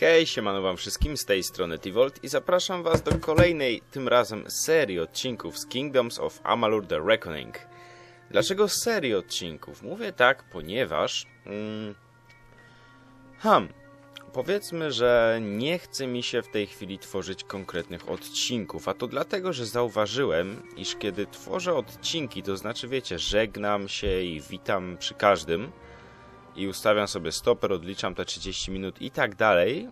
Hej, siemano wam wszystkim, z tej strony Tivolt i zapraszam was do kolejnej, tym razem serii odcinków z Kingdoms of Amalur The Reckoning. Dlaczego serii odcinków? Mówię tak, ponieważ... Mm, hmm, powiedzmy, że nie chce mi się w tej chwili tworzyć konkretnych odcinków, a to dlatego, że zauważyłem, iż kiedy tworzę odcinki, to znaczy wiecie, żegnam się i witam przy każdym, i ustawiam sobie stoper, odliczam te 30 minut i tak dalej,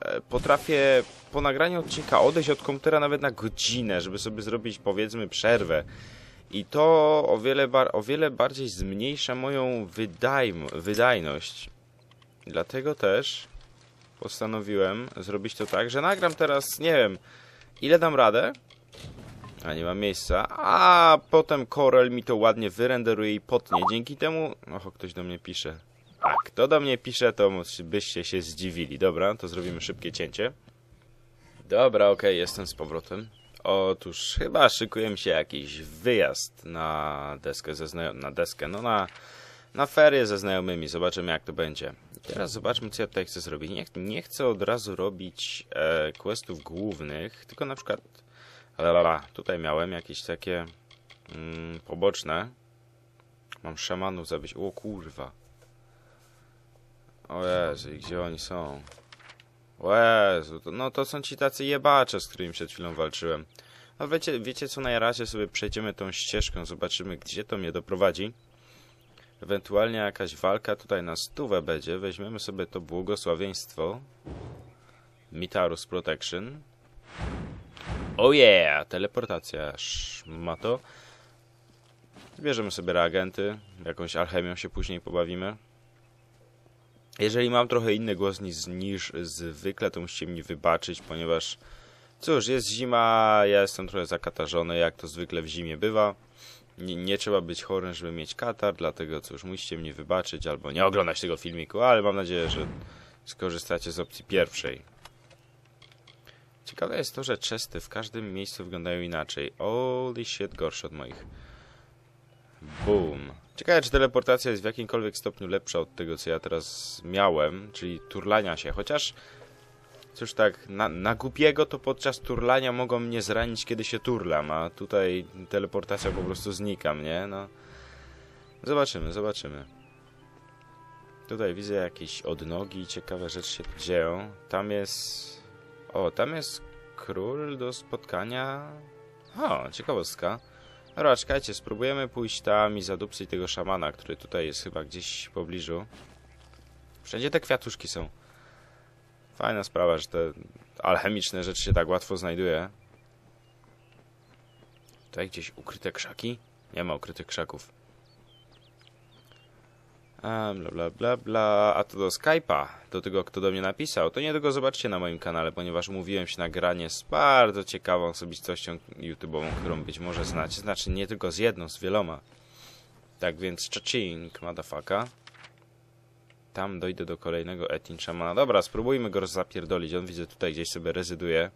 e, potrafię po nagraniu odcinka odejść od komputera nawet na godzinę, żeby sobie zrobić powiedzmy przerwę. I to o wiele, o wiele bardziej zmniejsza moją wydajność. Dlatego też postanowiłem zrobić to tak, że nagram teraz, nie wiem, ile dam radę, a nie ma miejsca, a potem Corel mi to ładnie wyrenderuje i potnie. Dzięki temu... Och, ktoś do mnie pisze. A kto do mnie pisze, to byście się zdziwili. Dobra, to zrobimy szybkie cięcie. Dobra, okej, okay, jestem z powrotem. Otóż chyba szykuje mi się jakiś wyjazd na deskę ze na deskę, no na, na ferie ze znajomymi. Zobaczymy jak to będzie. Teraz zobaczmy co ja tutaj chcę zrobić. Nie, nie chcę od razu robić e, questów głównych, tylko na przykład Lalala, tutaj miałem jakieś takie mm, poboczne. Mam szamanów zabić. O kurwa. O Jezu, gdzie oni są? O Jezu, to, no to są ci tacy jebacze, z którymi przed chwilą walczyłem. No wiecie, wiecie co, na razie sobie przejdziemy tą ścieżką, zobaczymy gdzie to mnie doprowadzi. Ewentualnie jakaś walka tutaj na stówę będzie. Weźmiemy sobie to błogosławieństwo. Mitarus Protection. Oh yeah! Teleportacja. Ma to. Zbierzemy sobie reagenty. Jakąś alchemią się później pobawimy. Jeżeli mam trochę inny głos niż, niż zwykle, to musicie mi wybaczyć, ponieważ cóż, jest zima, ja jestem trochę zakatarzony, jak to zwykle w zimie bywa. Nie, nie, trzeba być chorym, żeby mieć katar, dlatego cóż, musicie mnie wybaczyć albo nie oglądać tego filmiku, ale mam nadzieję, że skorzystacie z opcji pierwszej. Ciekawe jest to, że chesty w każdym miejscu wyglądają inaczej. Holy shit, gorsze od moich. Boom. Ciekawe, czy teleportacja jest w jakimkolwiek stopniu lepsza od tego, co ja teraz miałem, czyli turlania się. Chociaż, cóż tak, na, na głupiego to podczas turlania mogą mnie zranić, kiedy się turlam, a tutaj teleportacja po prostu znika, nie? No. Zobaczymy, zobaczymy. Tutaj widzę jakieś odnogi, ciekawe rzeczy się dzieją. Tam jest o, tam jest król do spotkania. O, ciekawostka. Dobra, czekajcie, spróbujemy pójść tam i zadupcyć tego szamana, który tutaj jest chyba gdzieś w pobliżu. Wszędzie te kwiatuszki są. Fajna sprawa, że te alchemiczne rzeczy się tak łatwo znajduje. Tutaj gdzieś ukryte krzaki? Nie ma ukrytych krzaków. Bla bla bla bla. A to do Skype'a, do tego kto do mnie napisał. To niedługo zobaczcie na moim kanale, ponieważ mówiłem się nagranie z bardzo ciekawą osobistością YouTube'ową, którą być może znacie. Znaczy nie tylko z jedną, z wieloma. Tak więc czacing, motherfucker. Tam dojdę do kolejnego Etin Shamana. Dobra, spróbujmy go zapierdolić. On widzę tutaj gdzieś sobie rezyduje.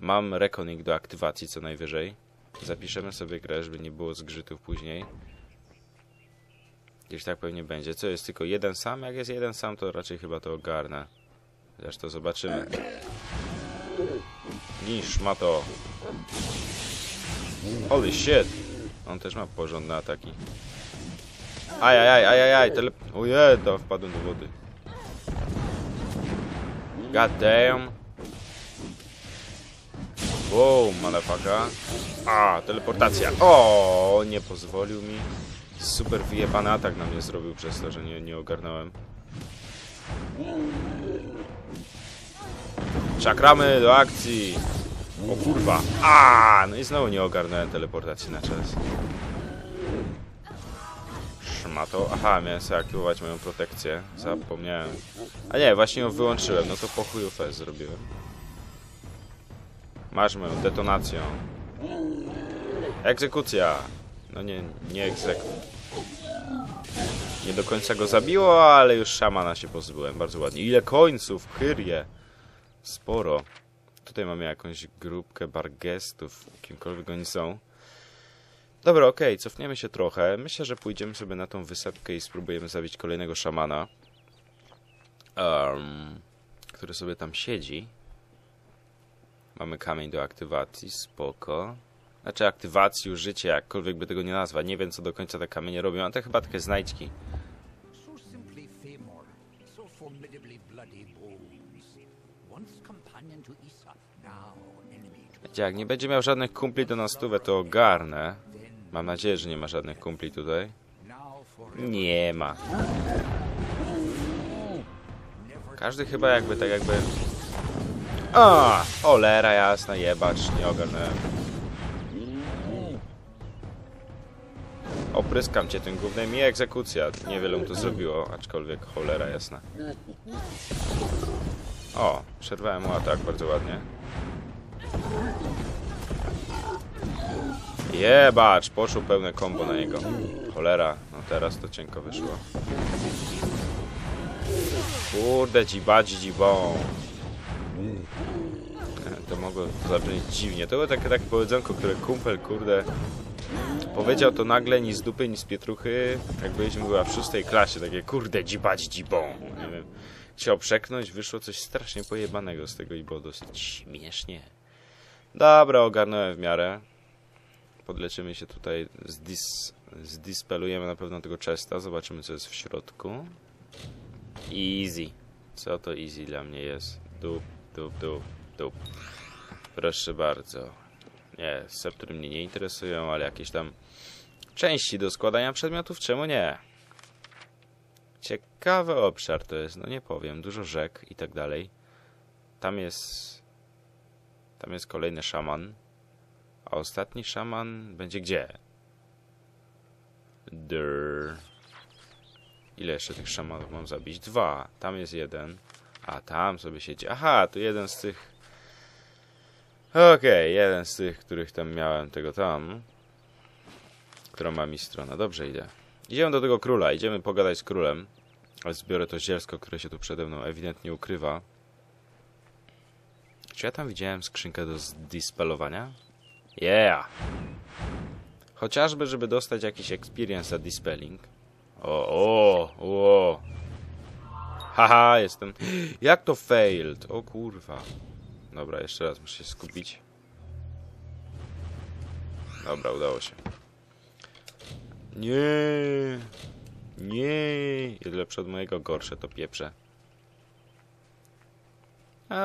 Mam Reckoning do aktywacji co najwyżej. Zapiszemy sobie grę, żeby nie było zgrzytów później. Gdzieś tak pewnie będzie. Co jest tylko jeden sam? Jak jest jeden sam, to raczej chyba to ogarnę. Zresztą zobaczymy. Niż ma to. Holy shit! On też ma porządne ataki. Ajajaj, ajajaj, tele... Ojej, to wpadłem do wody. God damn. Wow, motherfucker. A, teleportacja. O, nie pozwolił mi. Super wyjebany atak na mnie zrobił przez to, że nie, nie ogarnąłem. Czakramy do akcji! O kurwa! A, No i znowu nie ogarnąłem teleportacji na czas. Szmato. Aha, miałem sobie aktywować moją protekcję. Zapomniałem. A nie, właśnie ją wyłączyłem. No to po chuju fez zrobiłem. Masz moją detonacją. Egzekucja! No nie, nie egzek. Nie do końca go zabiło, ale już szamana się pozbyłem. Bardzo ładnie. Ile końców, Kyrie. Sporo. Tutaj mamy jakąś grupkę bargestów, kimkolwiek oni są. Dobra, okej, okay, cofniemy się trochę. Myślę, że pójdziemy sobie na tą wysepkę i spróbujemy zabić kolejnego szamana. Um, który sobie tam siedzi. Mamy kamień do aktywacji, spoko. Znaczy aktywacji, użycie, jakkolwiek by tego nie nazwać. Nie wiem, co do końca te kamienie robią, ale to chyba takie znajdźki. Wiecie, jak nie będzie miał żadnych kumpli do na stówę, to ogarnę. Mam nadzieję, że nie ma żadnych kumpli tutaj. Nie ma. Każdy chyba jakby tak jakby... A, cholera jasna, jebacz, nie ogarnąłem. Opryskam cię tym gównem i egzekucja. Niewiele mu to zrobiło, aczkolwiek cholera jasna. O, przerwałem mu atak bardzo ładnie. Jebacz, poszło pełne kombo na niego. Cholera, no teraz to cienko wyszło. Kurde, dzibadzi dzibą. To mogło zabrzmieć dziwnie. To było takie, takie powiedzonko, które kumpel, kurde, powiedział to nagle, ni z dupy, ni z pietruchy, jak byliśmy była w szóstej klasie, takie kurde, dzibadzi dzibą. Nie wiem. Chciał przeknąć, wyszło coś strasznie pojebanego z tego i było dosyć śmiesznie. Dobra, ogarnąłem w miarę. Podleczymy się tutaj, zdis, zdispelujemy na pewno tego chesta, zobaczymy co jest w środku. Easy. Co to easy dla mnie jest? Dup, dup, dup, dup. Proszę bardzo. Nie, septury mnie nie interesują, ale jakieś tam części do składania przedmiotów, czemu nie? Ciekawy obszar to jest, no nie powiem, dużo rzek i tak dalej. Tam jest... Tam jest kolejny szaman. A ostatni szaman będzie gdzie? Drrr. Ile jeszcze tych szamanów mam zabić? Dwa. Tam jest jeden. A tam sobie siedzi. Aha, to jeden z tych. Okej, jeden z tych, których tam miałem, tego tam. Którą ma mi strona. Dobrze idę. Idziemy do tego króla. Idziemy pogadać z królem. Ale zbiorę to zielsko, które się tu przede mną ewidentnie ukrywa. Czy ja tam widziałem skrzynkę do zdispelowania? Yeah! Chociażby, żeby dostać jakiś experience za dispelling. O, o, o. Haha, jestem... Jak to failed? O kurwa. Dobra, jeszcze raz muszę się skupić. Dobra, udało się. Nie. Nie. Jest lepsze od mojego, gorsze to pieprze.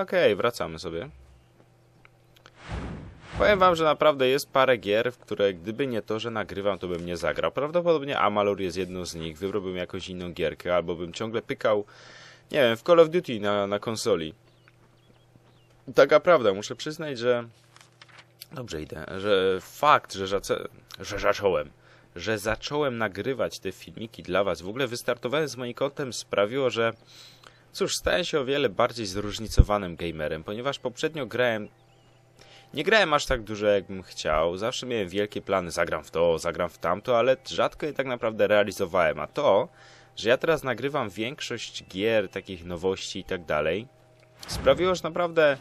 Okej, wracamy sobie. Powiem wam, że naprawdę jest parę gier, w które gdyby nie to, że nagrywam, to bym nie zagrał. Prawdopodobnie Amalur jest jedną z nich. Wybrałbym jakąś inną gierkę, albo bym ciągle pykał, nie wiem, w Call of Duty na, na konsoli. Taka prawda, muszę przyznać, że... Dobrze idę, że fakt, że, że zacząłem, że zacząłem nagrywać te filmiki dla was, w ogóle wystartowałem z moim kontem, sprawiło, że cóż, stałem się o wiele bardziej zróżnicowanym gamerem, ponieważ poprzednio grałem nie grałem aż tak dużo, jakbym chciał. Zawsze miałem wielkie plany, zagram w to, zagram w tamto, ale rzadko je tak naprawdę realizowałem. A to, że ja teraz nagrywam większość gier, takich nowości i tak dalej, sprawiło, że naprawdę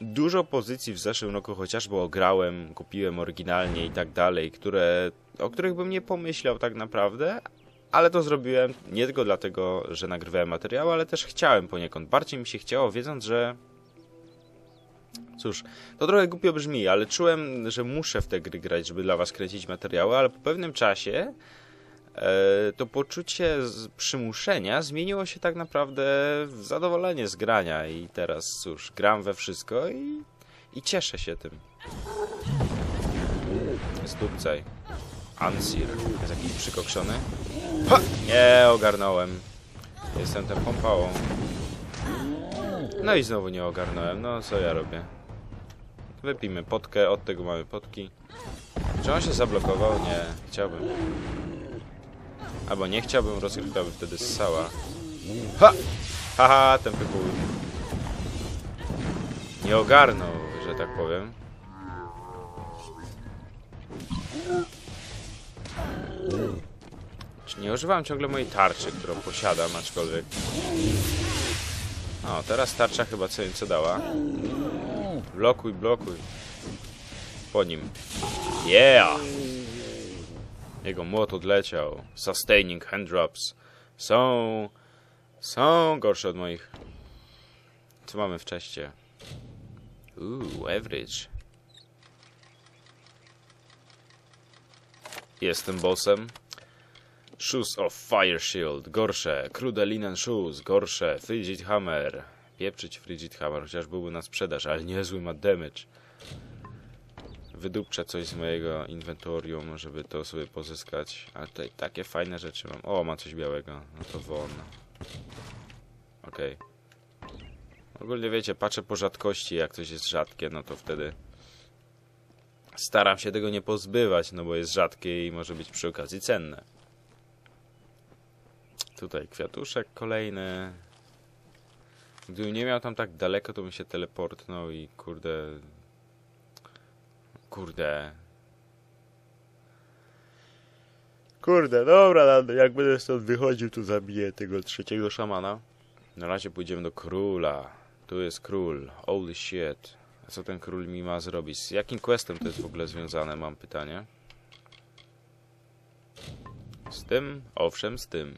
dużo pozycji w zeszłym roku chociażby ograłem, kupiłem oryginalnie i tak dalej, które, o których bym nie pomyślał tak naprawdę, ale to zrobiłem nie tylko dlatego, że nagrywałem materiał, ale też chciałem poniekąd. Bardziej mi się chciało, wiedząc, że Cóż, to trochę głupio brzmi, ale czułem, że muszę w te gry grać, żeby dla was kręcić materiały, ale po pewnym czasie to poczucie przymuszenia zmieniło się tak naprawdę w zadowolenie z grania i teraz cóż, gram we wszystko i, i cieszę się tym. Zdupcaj. Ansir. Jest jakiś przykokszony? Ha! Nie, ogarnąłem. Jestem tą pompałą. No i znowu nie ogarnąłem. No, co ja robię? Wypijmy potkę, od tego mamy potki. Czy on się zablokował? Nie, chciałbym. Albo nie chciałbym, rozgrywka by wtedy ssała. Ha! Haha, ten wybuch. Nie ogarnął, że tak powiem. Czy nie używam ciągle mojej tarczy, którą posiadam, aczkolwiek... O, teraz tarcza chyba co co dała. Blokuj, blokuj. Po nim. Yeah! Jego młot odleciał. Sustaining hand drops. Są... Są gorsze od moich. Co mamy w czeście? Uuu, average. Jestem bossem. Shoes of Fire Shield, gorsze. Crude Linen Shoes, gorsze. Frigid Hammer. Pieprzyć Frigid Hammer, chociaż byłby na sprzedaż, ale niezły ma damage. Wydupczę coś z mojego inwentorium, żeby to sobie pozyskać. A tutaj takie fajne rzeczy mam. O, ma coś białego. No to won. Okej. Ogólnie wiecie, patrzę po rzadkości, jak coś jest rzadkie, no to wtedy staram się tego nie pozbywać, no bo jest rzadkie i może być przy okazji cenne. Tutaj kwiatuszek kolejny. Gdybym nie miał tam tak daleko, to bym się teleportnął i kurde... Kurde... Kurde, dobra, no, jak będę stąd wychodził, to zabiję tego trzeciego szamana. Na razie pójdziemy do króla. Tu jest król. Holy shit. A co ten król mi ma zrobić? Z jakim questem to jest w ogóle związane, mam pytanie. Z tym? Owszem, z tym.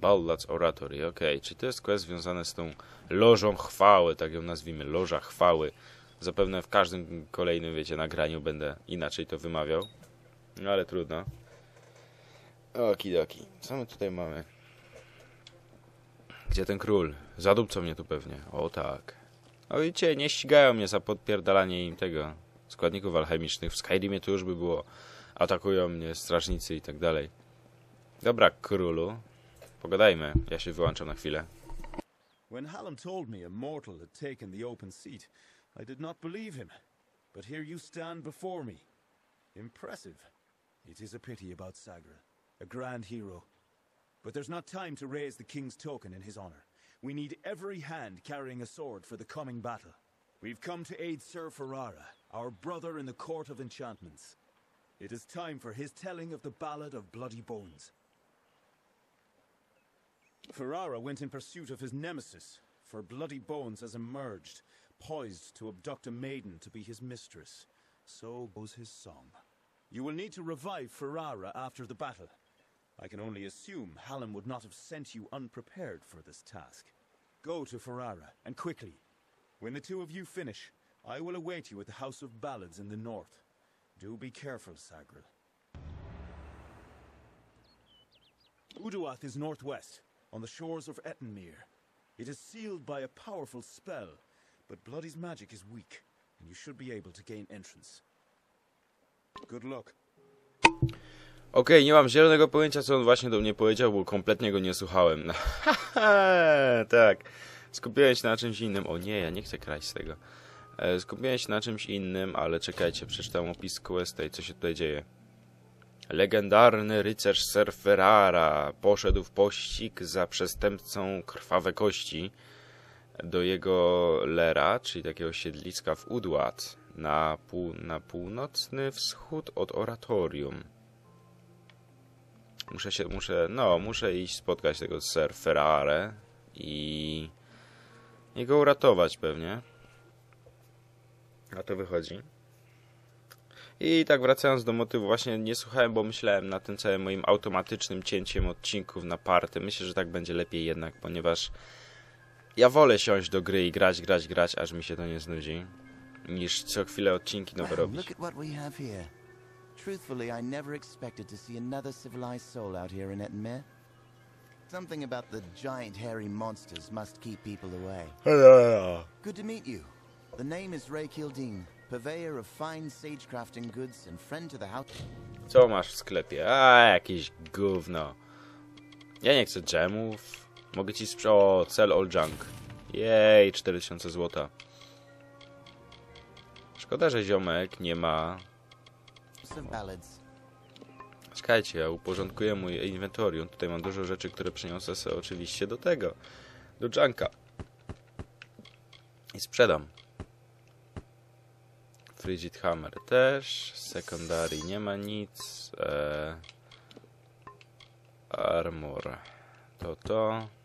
Ballad's Oratory, okej. Czy to jest quest związany z tą lożą chwały, tak ją nazwijmy, loża chwały. Zapewne w każdym kolejnym, wiecie, nagraniu będę inaczej to wymawiał. No ale trudno. Okidoki. Co my tutaj mamy? Gdzie ten król? Zadupcą mnie tu pewnie. O tak. O widzicie, nie ścigają mnie za podpierdalanie im tego składników alchemicznych. W Skyrimie to już by było. Atakują mnie strażnicy i tak dalej. Dobra, królu. Pogadajmy. Ja się wyłączam na chwilę. When Hallam told me a mortal had taken the open seat, I did not believe him. But here you stand before me. Impressive. It is a pity about Sagra, a grand hero. But there's not time to raise the king's token in his honor. We need every hand carrying a sword for the coming battle. We've come to aid Sir Ferrara, our brother in the Court of Enchantments. It is time for his telling of the Ballad of Bloody Bones. Ferrara went in pursuit of his nemesis, for Bloody Bones has emerged, poised to abduct a maiden to be his mistress. So goes his song. You will need to revive Ferrara after the battle. I can only assume Hallam would not have sent you unprepared for this task. Go to Ferrara, and quickly. When the two of you finish, I will await you at the House of Ballads in the north. Do be careful, Sagril. Uduath is northwest, on the shores of Ettenmere. It is sealed by a powerful spell, but Bloody's magic is weak, and you should be able to gain entrance. Good luck. Okej, nie mam zielonego pojęcia, co on właśnie do mnie powiedział, bo kompletnie go nie słuchałem. tak. Skupiłem się na czymś innym. O nie, ja nie chcę kraść z tego. E, skupiłem się na czymś innym, ale czekajcie, przeczytam opis questa i co się tutaj dzieje. Legendarny rycerz Ser Ferrara poszedł w pościg za przestępcą Krwawe Kości do jego lera, czyli takiego siedliska w Udłat, na, pół, na północny wschód od oratorium. Muszę się, muszę, no, muszę iść spotkać tego Ser Ferrare i, i go uratować pewnie. A to wychodzi. I tak wracając do motywu, właśnie nie słuchałem, bo myślałem na tym całym moim automatycznym cięciem odcinków na party. Myślę, że tak będzie lepiej jednak, ponieważ ja wolę siąść do gry i grać, grać, grać, aż mi się to nie znudzi, niż co chwilę odcinki nowe robić. look at what we have here. Truthfully, I never expected to see another civilized soul out here in Ettenmere. Something about the giant hairy monsters must keep people away. Good to meet you. The name is Ray Kildine, purveyor of fine sage crafting goods and friend to the house. Co masz w sklepie? A, jakieś gówno. Ja nie chcę dżemów. Mogę ci sprzedać... O, sell all junk. Jej, 4000 złota. Szkoda, że ziomek nie ma... ballads. Czekajcie, ja uporządkuję mój inwentorium. Tutaj mam dużo rzeczy, które przeniosę sobie oczywiście do tego. Do junka. I sprzedam. Frigid Hammer też. Secondary nie ma nic. E... Armor. To to.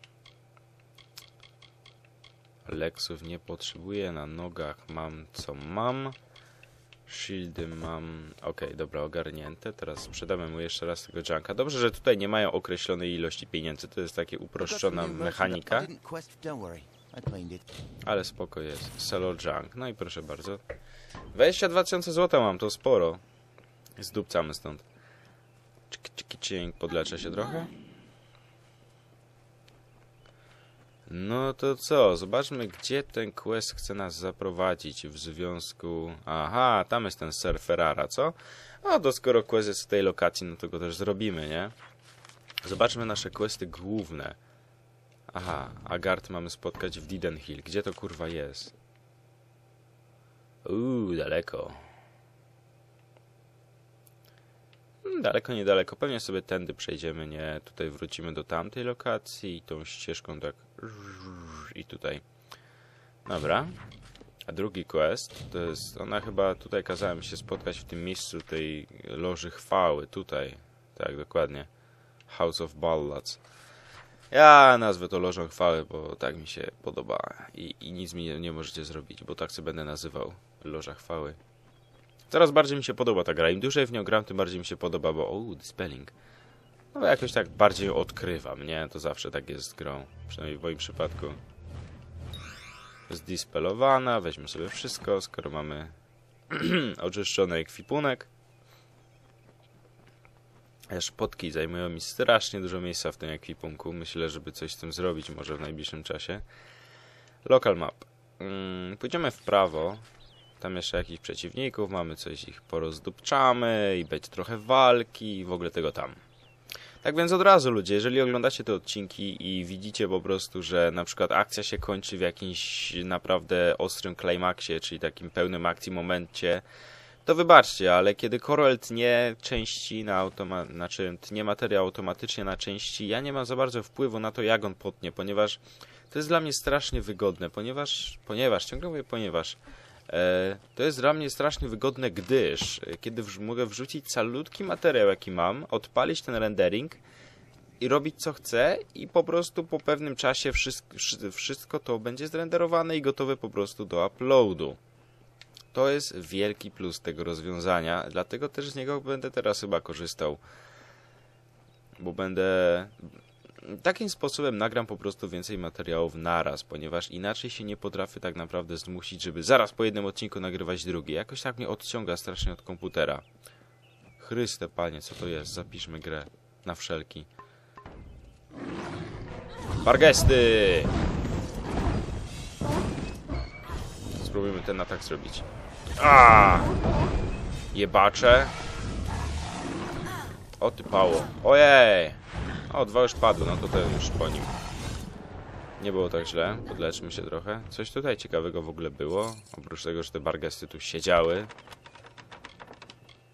Lexów nie potrzebuję. Na nogach mam co mam. Shieldy mam... Okej, dobra, ogarnięte. Teraz sprzedamy mu jeszcze raz tego junka. Dobrze, że tutaj nie mają określonej ilości pieniędzy. To jest some uproszczona mechanika. Ale spoko jest. Selo Junk. No i proszę bardzo. 22 tysiące złota mam, to sporo. Zdupcamy stąd. Cziki, cziki, cink. Podleczę się trochę. No to co? Zobaczmy, gdzie ten quest chce nas zaprowadzić w związku... Aha, tam jest ten Sir Ferrara, co? No to skoro quest jest w tej lokacji, no to go też zrobimy, nie? Zobaczmy nasze questy główne. Aha, Agard mamy spotkać w Didenhill. Gdzie to kurwa jest? Uuu, daleko. Hmm, daleko, niedaleko. Pewnie sobie tędy przejdziemy, nie? Tutaj wrócimy do tamtej lokacji i tą ścieżką tak... I tutaj. Dobra. A drugi quest to jest... Ona chyba... Tutaj kazałem się spotkać w tym miejscu tej loży chwały. Tutaj. Tak, dokładnie. House of Ballads. Ja nazwę to lożą chwały, bo tak mi się podoba i, i nic mi nie, nie możecie zrobić, bo tak sobie będę nazywał loża chwały. Coraz bardziej mi się podoba ta gra. Im dłużej w nią gram, tym bardziej mi się podoba, bo o, dispelling. No jakoś tak bardziej odkrywam, nie? To zawsze tak jest z grą. Przynajmniej w moim przypadku. Zdispelowana, weźmy sobie wszystko, skoro mamy oczyszczony ekwipunek. A Szpotki zajmują mi strasznie dużo miejsca w tym ekwipunku. Myślę, żeby coś z tym zrobić może w najbliższym czasie. Local map. Mm, pójdziemy w prawo. Tam jeszcze jakichś przeciwników, mamy coś ich porozdupczamy i będzie trochę walki i w ogóle tego tam. Tak więc od razu ludzie, jeżeli oglądacie te odcinki i widzicie po prostu, że na przykład akcja się kończy w jakimś naprawdę ostrym klimaksie, czyli takim pełnym akcji momencie, to wybaczcie, ale kiedy Corel tnie części na automa znaczy tnie materiał automatycznie na części, ja nie mam za bardzo wpływu na to, jak on potnie, ponieważ to jest dla mnie strasznie wygodne, ponieważ, ponieważ, ciągle mówię ponieważ, to jest dla mnie strasznie wygodne, gdyż e, kiedy mogę wrzucić calutki materiał, jaki mam, odpalić ten rendering i robić co chcę i po prostu po pewnym czasie wszystko, wszystko to będzie zrenderowane i gotowe po prostu do uploadu. To jest wielki plus tego rozwiązania, dlatego też z niego będę teraz chyba korzystał. Bo będę... Takim sposobem nagram po prostu więcej materiałów naraz, ponieważ inaczej się nie potrafię tak naprawdę zmusić, żeby zaraz po jednym odcinku nagrywać drugi. Jakoś tak mnie odciąga strasznie od komputera. Chryste panie, co to jest? Zapiszmy grę. Na wszelki. Bargesty! Spróbujmy ten atak zrobić. A! Jebacze. O ty pało. Ojej! O, dwa już padły, no to ten już po nim. Nie było tak źle, podleczmy się trochę. Coś tutaj ciekawego w ogóle było. Oprócz tego, że te bargesty tu siedziały.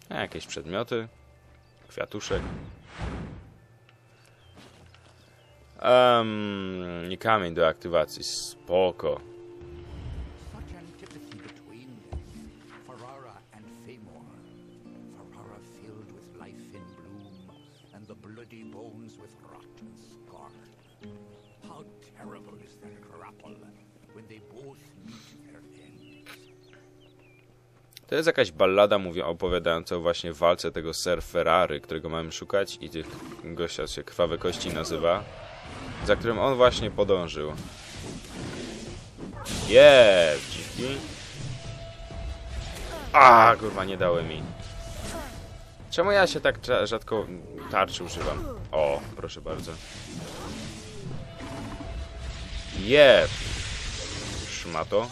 A, jakieś przedmioty. Kwiatuszek. Um, kamień do aktywacji. Spoko. To jest jakaś ballada mówię, opowiadająca właśnie walce tego Sir Ferrari, którego mamy szukać i tych gościa się Krwawe Kości nazywa, za którym on właśnie podążył. Jest, dziki. A, kurwa, nie dały mi. Czemu ja się tak rzadko tarczy używam? O, proszę bardzo. Jeb. Szmato.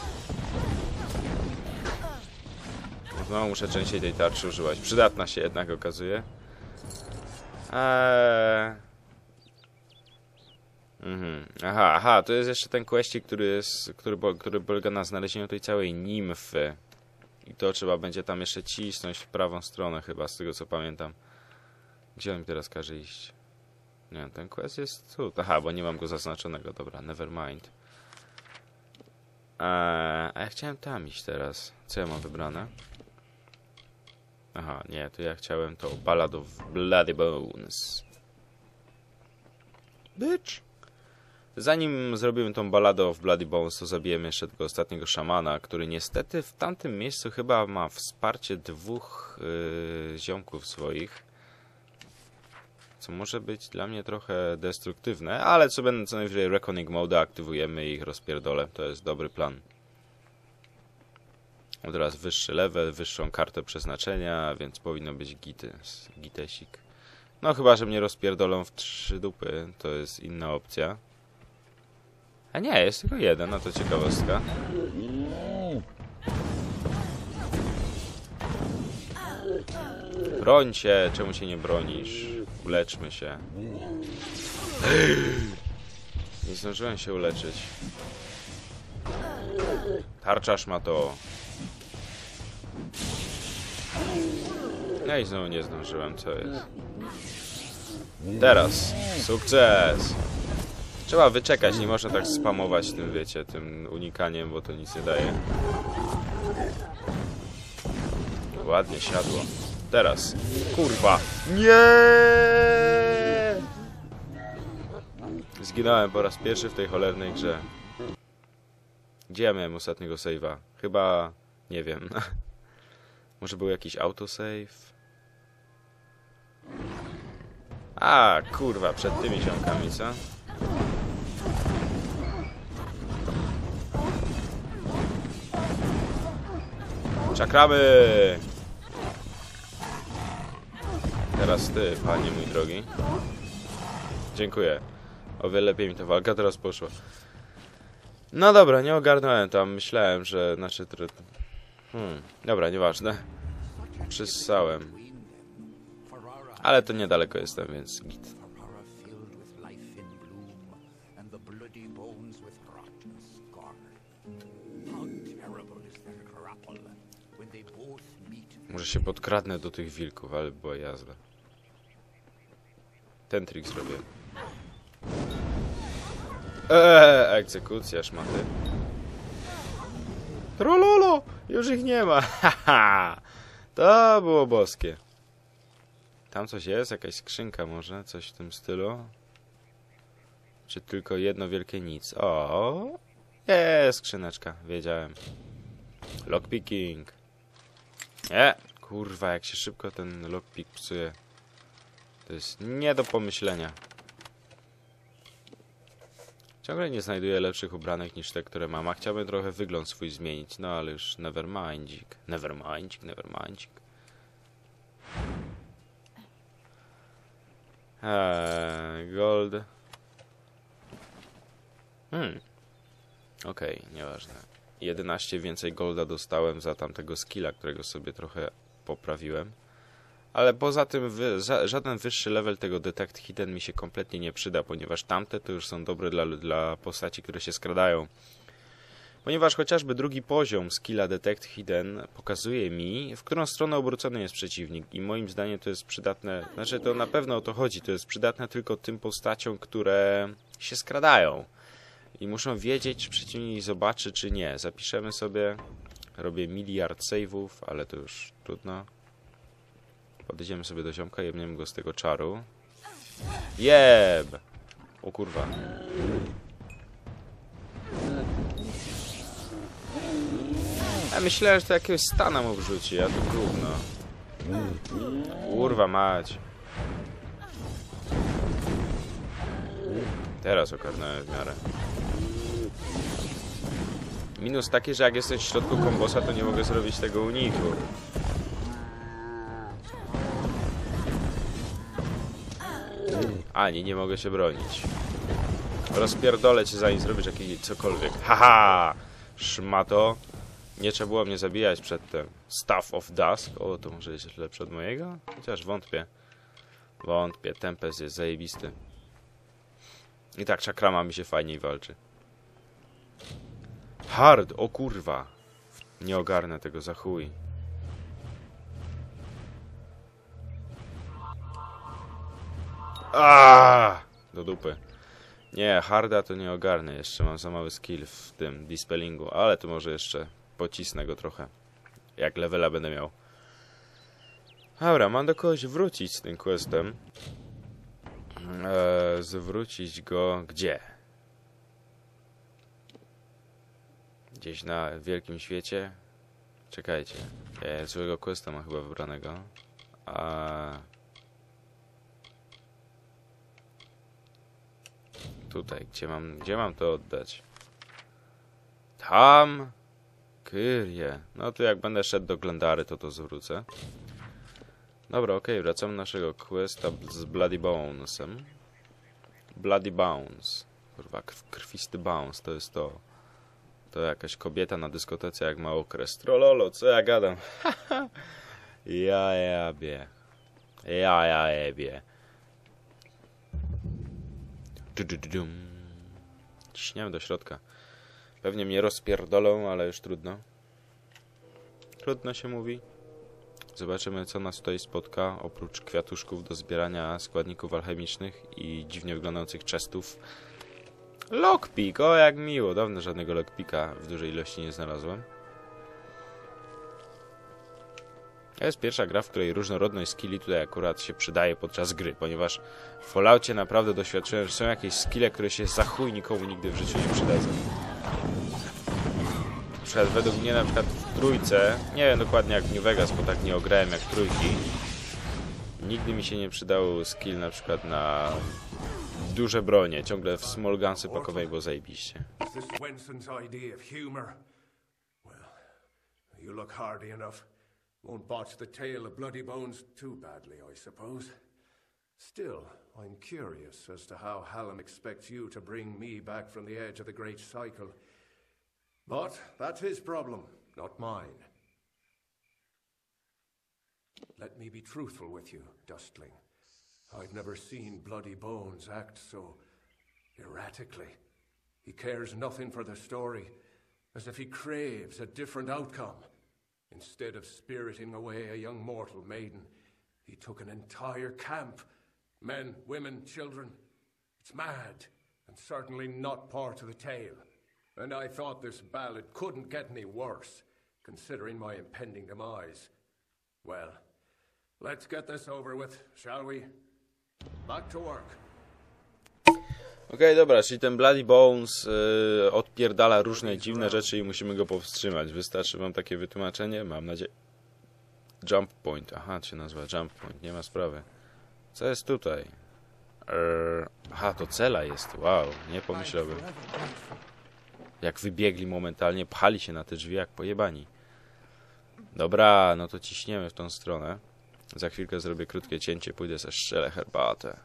No, muszę częściej tej tarczy używać. Przydatna się jednak okazuje. Eee... Mhm. Aha, aha, to jest jeszcze ten questik, który jest, który, który polega na znalezieniu tej całej nimfy. I to trzeba będzie tam jeszcze cisnąć w prawą stronę chyba, z tego co pamiętam. Gdzie on mi teraz każe iść? Nie wiem, ten quest jest tu. Aha, bo nie mam go zaznaczonego. Dobra, never mind. Eee, a ja chciałem tam iść teraz. Co ja mam wybrane? Aha, nie, to ja chciałem to Ballad of Bloody Bones. Bitch. Zanim zrobimy tą balladę of Bloody Bones, to zabijemy jeszcze tego ostatniego szamana, który niestety w tamtym miejscu chyba ma wsparcie dwóch yy, ziomków swoich. co może być dla mnie trochę destruktywne, ale co będę co najwyżej Reckoning Mode aktywujemy i ich rozpierdolę. To jest dobry plan. Teraz wyższy level, wyższą kartę przeznaczenia, więc powinno być gity, gitesik. No chyba, że mnie rozpierdolą w trzy dupy, to jest inna opcja. A nie, jest tylko jeden, no to ciekawostka. Broń się, czemu się nie bronisz? Uleczmy się. Nie zdążyłem się uleczyć. Tarczasz ma to. No i znowu nie zdążyłem, co jest. Teraz. Sukces! Trzeba wyczekać, nie można tak spamować tym, wiecie, tym unikaniem, bo to nic nie daje. Ładnie siadło. Teraz. Kurwa. Nie! Zginąłem po raz pierwszy w tej cholernej grze. Gdzie ja miałem ostatniego save'a? Chyba... nie wiem. Może był jakiś autosave? A, kurwa, przed tymi ziomkami, co? Czakramy! Teraz ty, panie mój drogi. Dziękuję. O wiele lepiej mi ta walka teraz poszła. No dobra, nie ogarnąłem tam. Myślałem, że... Znaczy... Hmm, dobra, nieważne. Przyssałem. Ale to niedaleko jestem, więc git. Może się podkradnę do tych wilków, ale była jazda. Ten trik zrobię. Eee, egzekucja szmaty. Trololo! Już ich nie ma! Haha! To było boskie. Tam coś jest? Jakaś skrzynka może? Coś w tym stylu? Czy tylko jedno wielkie nic? O! Jest skrzyneczka, wiedziałem. Lockpicking. Nie, kurwa, jak się szybko ten lockpick psuje. To jest nie do pomyślenia. Ciągle nie znajduję lepszych ubranek niż te, które mam, a chciałbym trochę wygląd swój zmienić, no ale już nevermindzik. Nevermindzik, nevermindzik. Eee, gold. Hmm. Okej, nieważne. 11 więcej golda dostałem za tamtego skilla, którego sobie trochę poprawiłem. Ale poza tym wy, ża, żaden wyższy level tego Detect Hidden mi się kompletnie nie przyda, ponieważ tamte to już są dobre dla, dla postaci, które się skradają. Ponieważ chociażby drugi poziom skilla Detect Hidden pokazuje mi, w którą stronę obrócony jest przeciwnik i moim zdaniem to jest przydatne, znaczy to na pewno o to chodzi, to jest przydatne tylko tym postaciom, które się skradają i muszą wiedzieć, czy przeciwnik zobaczy, czy nie. Zapiszemy sobie, robię miliard save'ów, ale to już trudno. Podejdziemy sobie do ziomka, jebniemy go z tego czaru. Jeb! O kurwa. Ja myślałem, że to jakiegoś stana mu wrzuci, a to gówno. Kurwa mać. Teraz ogarnąłem w miarę. Minus taki, że jak jestem w środku kombosa, to nie mogę zrobić tego uniku. Ani nie mogę się bronić. Rozpierdolę cię zanim zrobisz jakieś cokolwiek. Haha! Szmato. Nie trzeba było mnie zabijać przedtem. Staff of Dusk. O, to może jest lepsze od mojego? Chociaż wątpię. Wątpię. Tempest jest zajebisty. I tak czakrama mi się fajniej walczy. Hard, o kurwa. Nie ogarnę tego za chuj. Aaaa! Do dupy. Nie, harda to nie ogarnę. Jeszcze mam za mały skill w tym dispellingu, ale to może jeszcze pocisnę go trochę. Jak levela będę miał. Dobra, mam do kogoś wrócić z tym questem. Eee, zwrócić go gdzie? Gdzieś na wielkim świecie? Czekajcie. Ja złego questa mam chyba wybranego. A... Tutaj, gdzie mam, gdzie mam to oddać? Tam! Kyrie. No to jak będę szedł do Glendary, to to zwrócę. Dobra, okej, wracamy do naszego questa z Bloody Bonesem. Bloody Bones. Kurwa, krw, krwisty bounce, to jest to. To jakaś kobieta na dyskotece, jak ma okres. Trololo, co ja gadam? ja jabie. Ja, ja jebie. Ciśniemy do środka. Pewnie mnie rozpierdolą, ale już trudno. Trudno się mówi. Zobaczymy, co nas tutaj spotka. Oprócz kwiatuszków do zbierania składników alchemicznych i dziwnie wyglądających chestów. Lockpick! O, jak miło. Dawno żadnego lockpicka w dużej ilości nie znalazłem. To jest pierwsza gra, w której różnorodność skilli tutaj akurat się przydaje podczas gry, ponieważ w Falloutie naprawdę doświadczyłem, że są jakieś skille, które się za chuj nikomu nigdy w życiu nie przydadzą. Na przykład według mnie na przykład w trójce, nie wiem dokładnie jak w New Vegas, bo tak nie ograłem jak trójki, nigdy mi się nie przydał skill na przykład na duże bronie, ciągle w small gunsy pakowej, bo zajebiście. Wenson's idea you look hardy enough. Won't botch the tale of Bloody Bones too badly, I suppose. Still, I'm curious as to how Hallam expects you to bring me back from the edge of the Great Cycle. But that's his problem, not mine. Let me be truthful with you, Dustling. I've never seen Bloody Bones act so erratically. He cares nothing for the story, as if he craves a different outcome. Instead of spiriting away a young mortal maiden, he took an entire camp men, women, children. It's mad, and certainly not part of the tale. And I thought this ballad couldn't get any worse, considering my impending demise. Well, let's get this over with, shall we? Back to work. Okej, dobra, czyli ten Bloody Bones y, odpierdala różne dziwne rzeczy i musimy go powstrzymać. Wystarczy wam takie wytłumaczenie? Mam nadzieję. Jump Point, aha, się nazywa Jump Point, nie ma sprawy. Co jest tutaj? Aha, to cela jest, wow, nie pomyślałbym. Jak wybiegli momentalnie, pchali się na te drzwi jak pojebani. Dobra, no to ciśniemy w tą stronę. Za chwilkę zrobię krótkie cięcie, pójdę ze strzelę herbatę.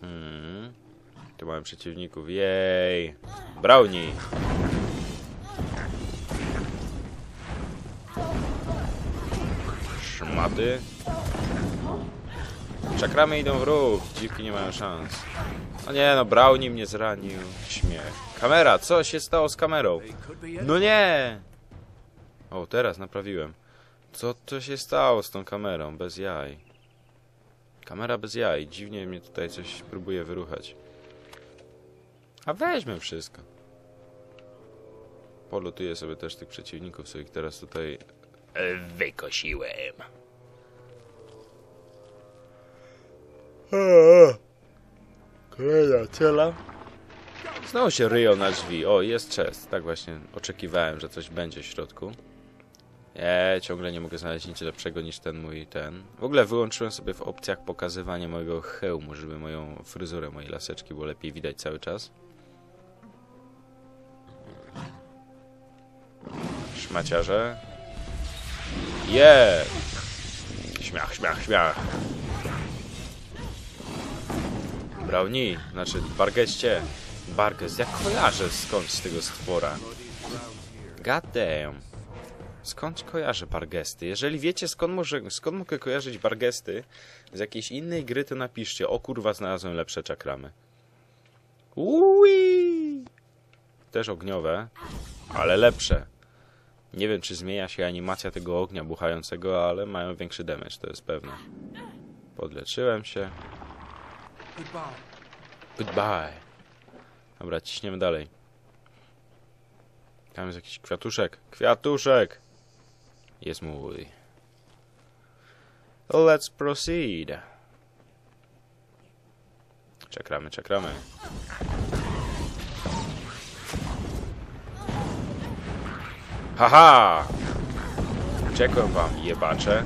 Hmm. Tu mamy przeciwników. Jej! Brownie! Szmaty. Czakramy idą w ruch. Dziwki nie mają szans. No nie no, Brownie mnie zranił. Śmiech. Kamera, co się stało z kamerą? No nie! O, teraz naprawiłem. Co to się stało z tą kamerą? Bez jaj. Kamera bez jaj. Dziwnie mnie tutaj coś próbuje wyruchać. A weźmy wszystko. Polutuję sobie też tych przeciwników, co ich teraz tutaj e, wykosiłem. Kolejna cela. Znowu się ryją na drzwi. O, jest chest. Tak właśnie oczekiwałem, że coś będzie w środku. Nie, ciągle nie mogę znaleźć nic lepszego niż ten mój ten. W ogóle wyłączyłem sobie w opcjach pokazywanie mojego hełmu, żeby moją fryzurę, mojej laseczki było lepiej widać cały czas. Szmaciarze. Je! Śmiach, śmiach, śmiach. Brownie, znaczy Bargeście. Barges, jak kojarzę skąd z tego stwora. God damn. Skąd kojarzę Bargesty? Jeżeli wiecie skąd, może, skąd mogę kojarzyć Bargesty z jakiejś innej gry, to napiszcie. O kurwa, znalazłem lepsze czakramy. Ui! Też ogniowe, ale lepsze. Nie wiem, czy zmienia się animacja tego ognia buchającego, ale mają większy damage, to jest pewne. Podleczyłem się. Goodbye. Dobra, ciśniemy dalej. Tam jest jakiś kwiatuszek. Kwiatuszek! Jest mój. Let's proceed. Czekramy, czekramy. Haha! Uciekłem wam, jebacze.